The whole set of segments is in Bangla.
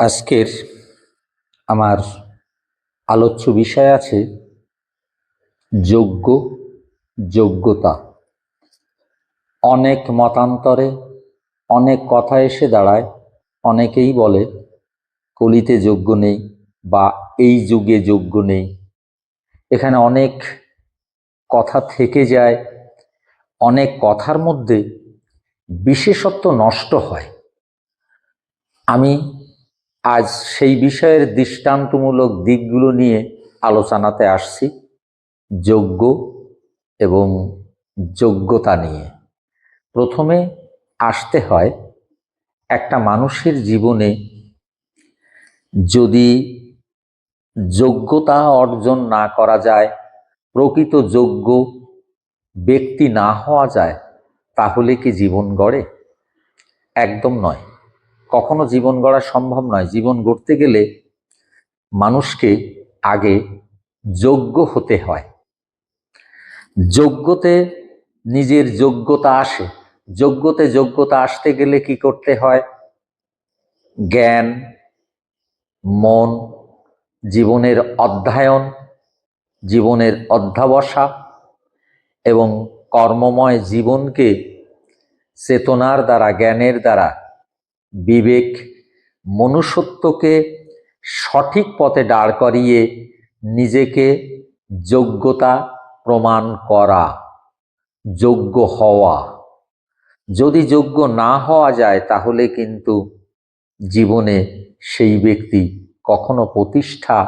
আজকের আমার আলোচ্য বিষয় আছে যোগ্য যোগ্যতা। অনেক মতান্তরে, অনেক কথা এসে দাঁড়ায়, অনেকেই বলে, কলিতে যোগ্য নেই বা এই যুগে যোগ্য নেই। এখানে অনেক কথা থেকে যায়, অনেক কথার মধ্যে বিশেষত্ব নষ্ট হয়। আমি আজ সেই বিষয়ের দৃষ্টান্তমূলক দিকগুলো নিয়ে আলোচনাতে আসছি, যোগ্য এবং যোগ্যতা নিয়ে। প্রথমে আসতে হয় একটা মানুষের জীবনে যদি যোগ্যতা অর্জন না করা যায়, প্রকৃত যোগ্য ব্যক্তি না হওয়া যায়, তাহলে কি জীবন গড়ে? একদম নয়। কখনো জীবন গড়া সম্ভব নয়। জীবন গড়তে গেলে মানুষকে আগে যোগ্য হতে হয়। যোগ্যতে নিজের যোগ্যতা আসে। যোগ্যতে যোগ্যতা আসতে গেলে কি করতে হয়? জ্ঞান, মন, জীবনের অধ্যয়ন, জীবনের অধ্যাবসা এবং কর্মময় জীবনকে চেতনার দ্বারা, জ্ঞানের দ্বারা বিবেক মনুষ্যত্বকে সঠিক পথে দাঁড় করিয়ে নিজেকে যোগ্যতা প্রমাণ করা, যোগ্য হওয়া। যদি যোগ্য না হওয়া যায়, তাহলে কিন্তু জীবনে সেই ব্যক্তি কখনো প্রতিষ্ঠা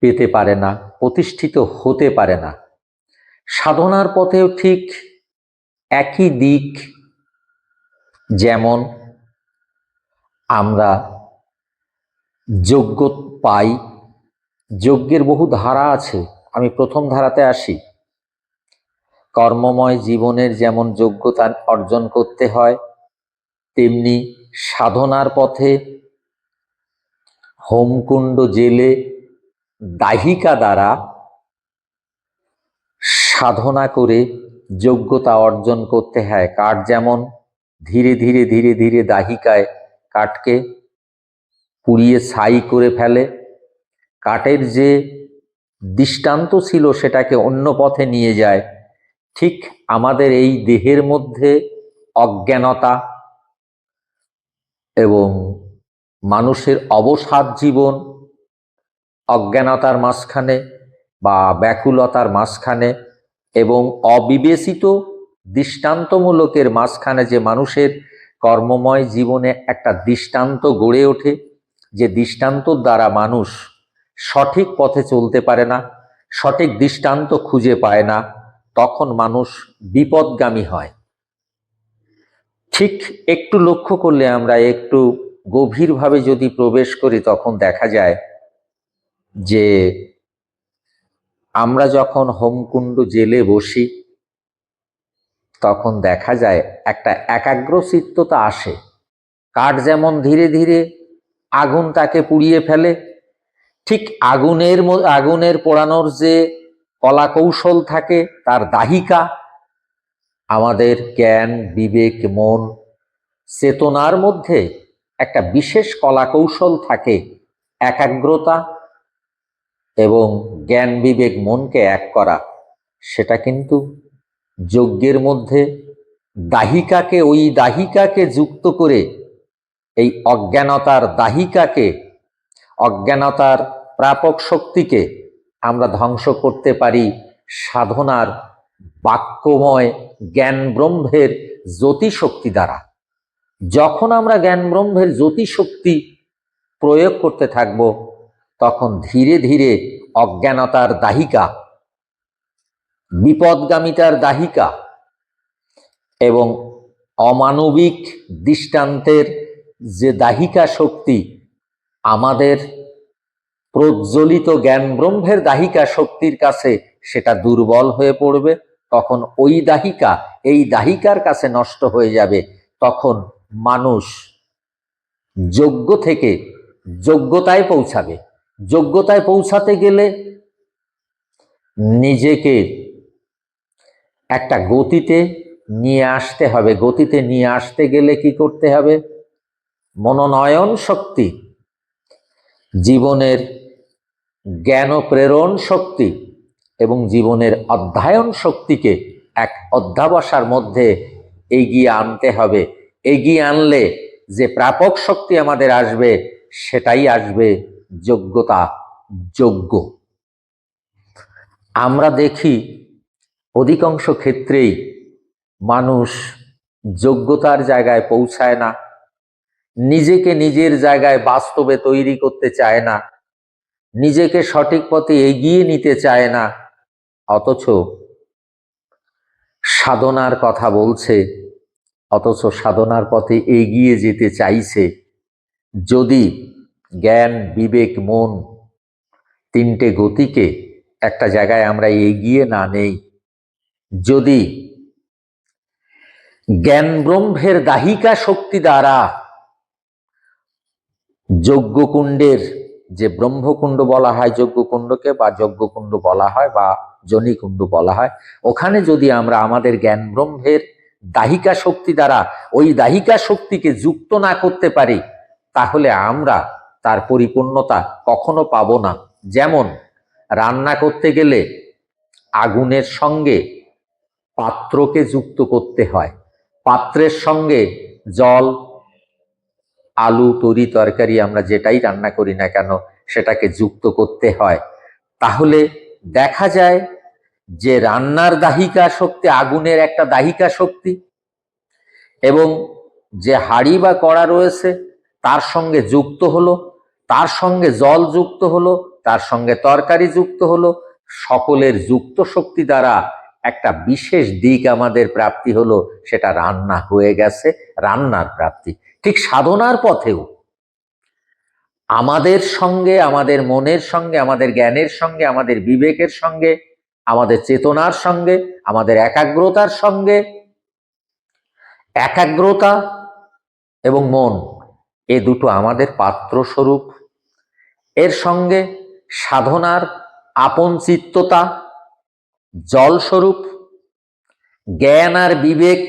পেতে পারে না, প্রতিষ্ঠিত হতে পারে না। সাধনার পথেও ঠিক একই দিক যেমন আমরা যোগ্য পাই, যজ্ঞের বহু ধারা আছে। আমি প্রথম ধারাতে আসি। কর্মময় জীবনের যেমন যোগ্যতা অর্জন করতে হয়, তেমনি সাধনার পথে হোমকুণ্ড জেলে দাহিকা দ্বারা সাধনা করে যোগ্যতা অর্জন করতে হয়। কার যেমন ধীরে ধীরে ধীরে ধীরে দাহিকায় কাঠকে পুড়িয়ে ছাই করে ফেলে। কাঠের যে দৃষ্টান্ত ছিল সেটাকে অন্য পথে নিয়ে যায়। ঠিক আমাদের এই দেহের মধ্যে অজ্ঞানতা এবং মানুষের অবসাদ জীবন অজ্ঞানতার মাঝখানে বা ব্যাকুলতার মাঝখানে এবং অবিবেচিত দৃষ্টান্তমূলকের মাঝখানে যে মানুষের কর্মময় জীবনে একটা দৃষ্টান্ত গড়ে ওঠে, যে দৃষ্টান্তর দ্বারা মানুষ সঠিক পথে চলতে পারে না, সঠিক দৃষ্টান্ত খুঁজে পায় না, তখন মানুষ বিপদগামী হয়। ঠিক একটু লক্ষ্য করলে আমরা একটু গভীরভাবে যদি প্রবেশ করি, তখন দেখা যায় যে আমরা যখন হোমকুণ্ড জেলে বসি তখন দেখা যায় একটা একাগ্রচিত্ততা আসে। কাঠ যেমন ধীরে ধীরে আগুন তাকে পুড়িয়ে ফেলে, ঠিক আগুনের আগুনের পোড়ানোর যে কলা কৌশল থাকে তার দাহিকা, আমাদের জ্ঞান, বিবেক, মন, চেতনার মধ্যে একটা বিশেষ কলা কৌশল থাকে একাগ্রতা এবং জ্ঞান, বিবেক, মনকে এক করা। সেটা কিন্তু যজ্ঞের মধ্যে দাহিকাকে, ওই দাহিকাকে যুক্ত করে, এই অজ্ঞানতার দাহিকাকে, অজ্ঞানতার প্রাপক শক্তিকে আমরা ধ্বংস করতে পারি সাধনার বাক্যময় জ্ঞান ব্রহ্মের জ্যোতি শক্তি দ্বারা। যখন আমরা জ্ঞান ব্রহ্মের জ্যোতি শক্তি প্রয়োগ করতে থাকব, তখন ধীরে ধীরে অজ্ঞানতার দাহিকা বিপদগামিতার দাহিকা এবং অমানবিক দৃষ্টান্তের যে দাহিকা শক্তি, আমাদের প্রজ্বলিত জ্ঞান ব্রহ্মের দাহিকা শক্তির কাছে সেটা দুর্বল হয়ে পড়বে। তখন ওই দাহিকা, এই দাহিকার কাছে নষ্ট হয়ে যাবে। তখন মানুষ যোগ্য থেকে যোগ্যতায় পৌঁছাবে। যোগ্যতায় পৌঁছাতে গেলে নিজেকে একটা গতিতে নিয়ে আসতে হবে। গতিতে নিয়ে আসতে গেলে কি করতে হবে? মনোনয়ন শক্তি। জীবনের জ্ঞান প্রেরণ শক্তি এবং জীবনের অধ্যায়ন শক্তিকে এক অধ্যাবসার মধ্যে এগিয়ে আনতে হবে। এগিয়ে আনলে যে প্রাপক শক্তি আমাদের আসবে, সেটাই আসবে যোগ্যতা, যোগ্য। আমরা দেখি অধিকাংশ ক্ষেত্রেই মানুষ যোগ্যতার জায়গায় পৌঁছায় না, নিজেকে নিজের জায়গায় বাস্তবে তৈরি করতে চায় না, নিজেকে সঠিক পথে এগিয়ে নিতে চায় না। অথচ সাধনার কথা বলছে, অথচ সাধনার পথে এগিয়ে যেতে চাইছে। যদি জ্ঞান, বিবেক, মন তিনটে গতিকে একটা জায়গায় আমরা এগিয়ে না নেই যদি জ্ঞান ব্রহ্মের দাহিকা শক্তি দ্বারা যজ্ঞকুণ্ডের যে ব্রহ্মকুণ্ড বলা হয় যজ্ঞকুণ্ডকে বা যজ্ঞকুণ্ড বলা হয় বা জনিকুণ্ড বলা হয়, ওখানে যদি আমরা আমাদের জ্ঞান ব্রহ্মের দাহিকা শক্তি দ্বারা ওই দাহিকা শক্তিকে যুক্ত না করতে পারি, তাহলে আমরা তার পরিপূর্ণতা কখনো পাবো না। যেমন রান্না করতে গেলে আগুনের সঙ্গে পাত্রকে যুক্ত করতে হয়। পাত্রের সঙ্গে জল, আলু, তরি, তরকারি আমরা যেটাই রান্না করি না কেন, সেটাকে যুক্ত করতে হয়। তাহলে দেখা যায় যে রান্নার দাহিকা শক্তি আগুনের একটা দাহিকা শক্তি এবং যে হাড়ি বা কড়া রয়েছে তার সঙ্গে যুক্ত হলো, তার সঙ্গে জল যুক্ত হলো, তার সঙ্গে তরকারি যুক্ত হলো, সকলের যুক্ত শক্তি দ্বারা একটা বিশেষ দিক আমাদের প্রাপ্তি হলো, সেটা রান্না হয়ে গেছে, রান্নার প্রাপ্তি। ঠিক সাধনার পথেও। আমাদের সঙ্গে, আমাদের মনের সঙ্গে, আমাদের জ্ঞানের সঙ্গে, আমাদের বিবেকের সঙ্গে, আমাদের চেতনার সঙ্গে, আমাদের একাগ্রতার সঙ্গে, একাগ্রতা এবং মন, এ দুটো আমাদের পাত্র স্বরূপ এর সঙ্গে সাধনার আপন চিত্ততা জলস্বরূপ, জ্ঞান আর বিবেক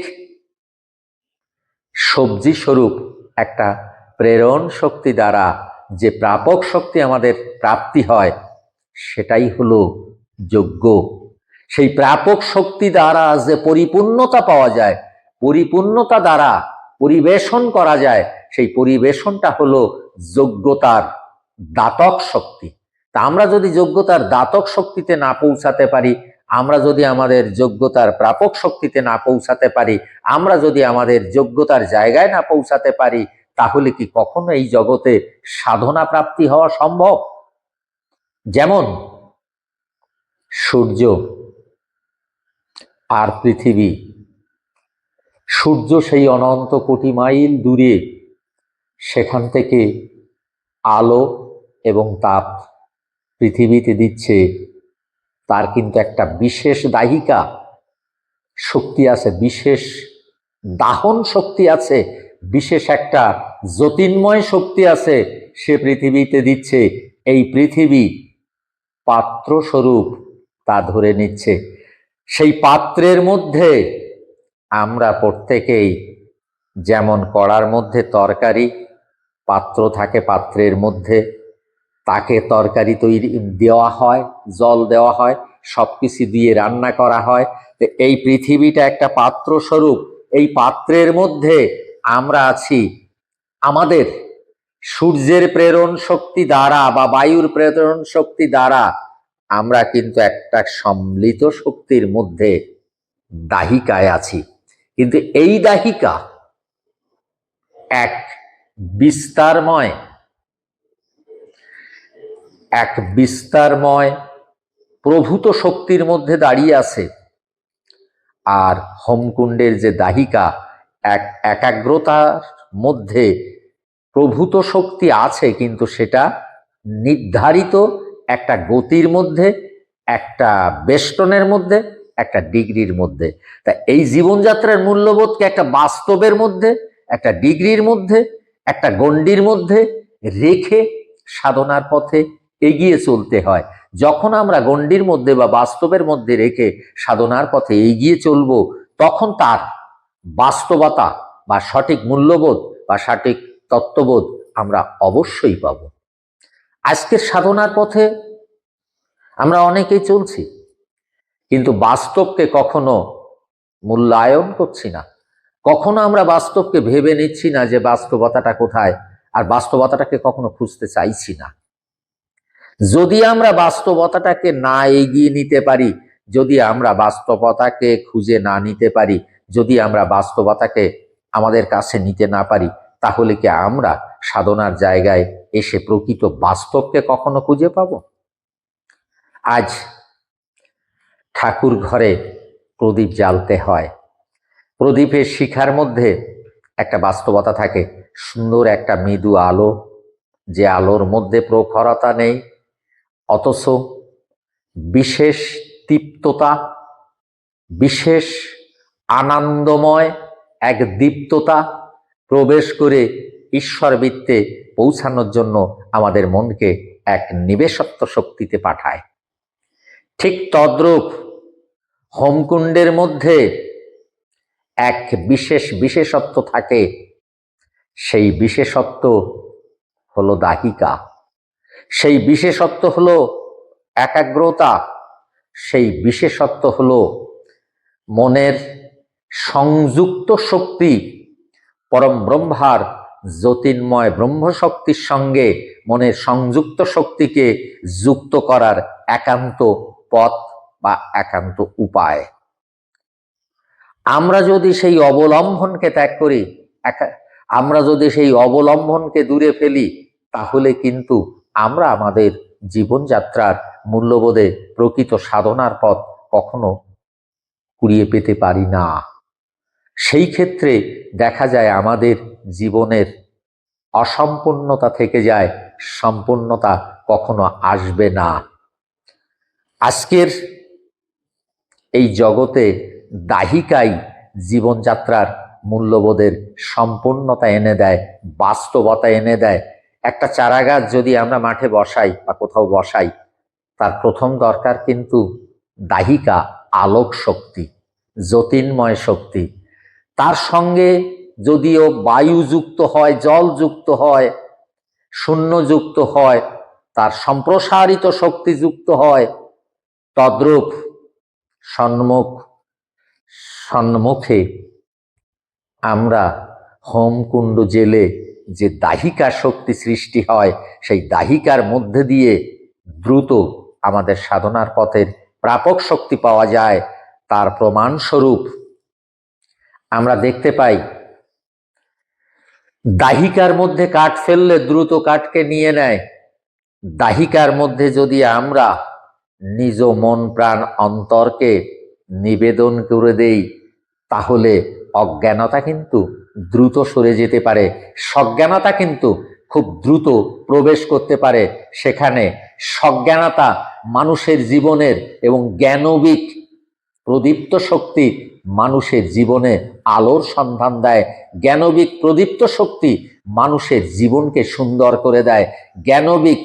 সবজি স্বরূপ একটা প্রেরণ শক্তি দ্বারা যে প্রাপক শক্তি আমাদের প্রাপ্তি হয়, সেটাই হলো যোগ্য সেই প্রাপক শক্তি দ্বারা যে পরিপূর্ণতা পাওয়া যায়, পরিপূর্ণতা দ্বারা পরিবেশন করা যায়, সেই পরিবেশনটা হলো যোগ্যতার দাতক শক্তি। তা আমরা যদি যোগ্যতার দাতক শক্তিতে না পৌঁছাতে পারি আমরা যদি আমাদের যোগ্যতার প্রাপক শক্তিতে না পৌঁছাতে পারি, আমরা যদি আমাদের যোগ্যতার জায়গায় না পৌঁছাতে পারি, তাহলে কি কখনো এই জগতে সাধনা প্রাপ্তি হওয়া সম্ভব? যেমন সূর্য আর পৃথিবী। সূর্য সেই অনন্ত কোটি মাইল দূরে, সেখান থেকে আলো এবং তাপ পৃথিবীতে দিচ্ছে। তার কিন্তু একটা বিশেষ দাহিকা শক্তি আছে, বিশেষ দাহন শক্তি আছে, বিশেষ একটা জ্যোতির্ময় শক্তি আছে সে পৃথিবীতে দিচ্ছে। এই পৃথিবী পাত্র স্বরূপ তা ধরে নিচ্ছে। সেই পাত্রের মধ্যে আমরা প্রত্যেকেই যেমন কড়ার মধ্যে তরকারি, পাত্র থাকে পাত্রের মধ্যে তাকে তরকারি তৈরি দেওয়া হয়, জল দেওয়া হয় সব কিছু দিয়ে রান্না করা হয়। তো এই পৃথিবীটা একটা পাত্র স্বরূপ এই পাত্রের মধ্যে আমরা আছি। আমাদের সূর্যের প্রেরণ শক্তি দ্বারা বা বায়ুর প্রেরণ শক্তি দ্বারা আমরা কিন্তু একটা সম্মিলিত শক্তির মধ্যে দাহিকায় আছি। কিন্তু এই দাহিকা এক বিস্তারময় এক বিস্তারময়, প্রভূত শক্তির মধ্যে দাঁড়িয়ে আছে। আর হোমকুণ্ডের যে দাহিকা, এক একাগ্রতার মধ্যে প্রভূত শক্তি আছে, কিন্তু সেটা নির্ধারিত একটা গতির মধ্যে, একটা বেষ্টনের মধ্যে, একটা ডিগ্রির মধ্যে। তা এই জীবনযাত্রার মূল্যবোধকে একটা বাস্তবের মধ্যে, একটা ডিগ্রির মধ্যে, একটা গণ্ডির মধ্যে রেখে সাধনার পথে এগিয়ে চলতে হয়। যখন আমরা গণ্ডির মধ্যে বা বাস্তবের মধ্যে রেখে সাধনার পথে এগিয়ে চলব, তখন তার বাস্তবতা বা সঠিক মূল্যবোধ বা সঠিক তত্ত্ববোধ আমরা অবশ্যই পাব। আজকের সাধনার পথে আমরা অনেকেই চলছি, কিন্তু বাস্তবকে কখনো মূল্যায়ন করছি না। কখনো আমরা বাস্তবকে ভেবে নিচ্ছি না যে বাস্তবতাটা কোথায়, আর বাস্তবতাটাকে কখনো খুঁজতে চাইছি না। যদি আমরা বাস্তবতাটাকে না এগিয়ে নিতে পারি, যদি আমরা বাস্তবতাকে খুঁজে না নিতে পারি, যদি আমরা বাস্তবতাকে আমাদের কাছে নিতে না পারি, তাহলে কি আমরা সাধনার জায়গায় এসে প্রকৃত বাস্তবকে কখনো খুঁজে পাব? আজ ঠাকুর ঘরে প্রদীপ জ্বালতে হয়। প্রদীপের শিখার মধ্যে একটা বাস্তবতা থাকে। সুন্দর একটা মৃদু আলো, যে আলোর মধ্যে প্রখরতা নেই। অথচ বিশেষ তৃপ্ততা, বিশেষ আনন্দময় এক দীপ্ততা প্রবেশ করে ঈশ্বর বৃত্তে পৌঁছানোর জন্য আমাদের মনকে এক নিবেশত্ব শক্তিতে পাঠায়। ঠিক তদ্রূপ হোমকুণ্ডের মধ্যে এক বিশেষ বিশেষত্ব থাকে, সেই বিশেষত্ব হলো দাহিকা। সেই বিশেষত্ব হল একাগ্রতা, সেই বিশেষত্ব হল মনের সংযুক্ত শক্তি, পরম ব্রহ্মার জ্যোতির্ময় ব্রহ্মশক্তির সঙ্গে মনের সংযুক্ত শক্তিকে যুক্ত করার একান্ত পথ বা একান্ত উপায়। আমরা যদি সেই অবলম্বনকে ত্যাগ করি আমরা যদি সেই অবলম্বনকে দূরে ফেলি, তাহলে কিন্তু আমরা আমাদের জীবনযাত্রার মূল্যবোধে প্রকৃত সাধনার পথ কখনো কুড়িয়ে পেতে পারি না। সেই ক্ষেত্রে দেখা যায় আমাদের জীবনের অসম্পূর্ণতা থেকে যায় সম্পূর্ণতা কখনো আসবে না। আজকের এই জগতে দাহিকাই জীবনযাত্রার মূল্যবোধের সম্পূর্ণতা এনে দেয়, বাস্তবতা এনে দেয় একটা চারা গাছ যদি আমরা মাঠে বসাই বা কোথাও বসাই, তার প্রথম দরকার কিন্তু দাহিকা, আলোক শক্তি জ্যোতির্ময় শক্তি। তার সঙ্গে যদিও বায়ু যুক্ত হয় জল যুক্ত হয় শূন্য যুক্ত হয়, তার সম্প্রসারিত শক্তি যুক্ত হয়, তদ্রূপ সন্মুখ, সন্মুখে আমরা হোমকুণ্ড জেলে যে দাহিকা শক্তি সৃষ্টি হয়, সেই দাহিকার মধ্যে দিয়ে দ্রুত আমাদের সাধনার পথের প্রাপক শক্তি পাওয়া যায়। তার প্রমাণস্বরূপ আমরা দেখতে পাই, দাহিকার মধ্যে কাঠ ফেললে দ্রুত কাঠকে নিয়ে নেয়। দাহিকার মধ্যে যদি আমরা নিজ মন প্রাণ অন্তরকে নিবেদন করে দেই, তাহলে অজ্ঞানতা কিন্তু দ্রুত সরে যেতে পারে। সজ্ঞানতা কিন্তু খুব দ্রুত প্রবেশ করতে পারে। সেখানে সজ্ঞানতা মানুষের জীবনের এবং জ্ঞানবিক প্রদীপ্ত শক্তি মানুষের জীবনে আলোর সন্ধান দেয়। জ্ঞানবিক প্রদীপ্ত শক্তি মানুষের জীবনকে সুন্দর করে দেয়। জ্ঞানবিক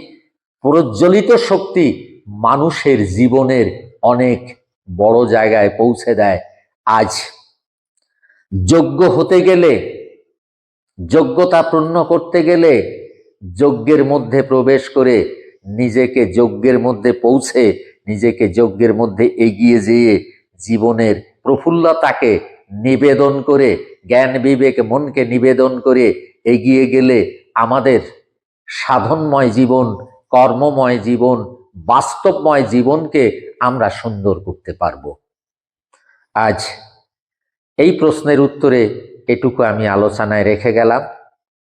প্রজ্বলিত শক্তি মানুষের জীবনের অনেক বড় জায়গায় পৌঁছে দেয়। আজ যোগ্য হতে গেলে, যোগ্যতা পূর্ণ করতে গেলে যজ্ঞের মধ্যে প্রবেশ করে নিজেকে যজ্ঞের মধ্যে পৌঁছে, নিজেকে যজ্ঞের মধ্যে এগিয়ে যেয়ে জীবনের প্রফুল্লতাকে নিবেদন করে, জ্ঞান বিবেক মনকে নিবেদন করে এগিয়ে গেলে আমাদের সাধনময় জীবন, কর্মময় জীবন, বাস্তবময় জীবনকে আমরা সুন্দর করতে পারব। আজ এই প্রশ্নের উত্তরে এটুকু আমি আলোচনায় রেখে গেলাম।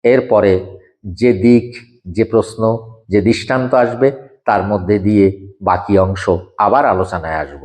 এরপরে যে দিক, যে প্রশ্ন, যে দৃষ্টান্ত আসবে, তার মধ্যে দিয়ে বাকি অংশ আবার আলোচনায় আসব।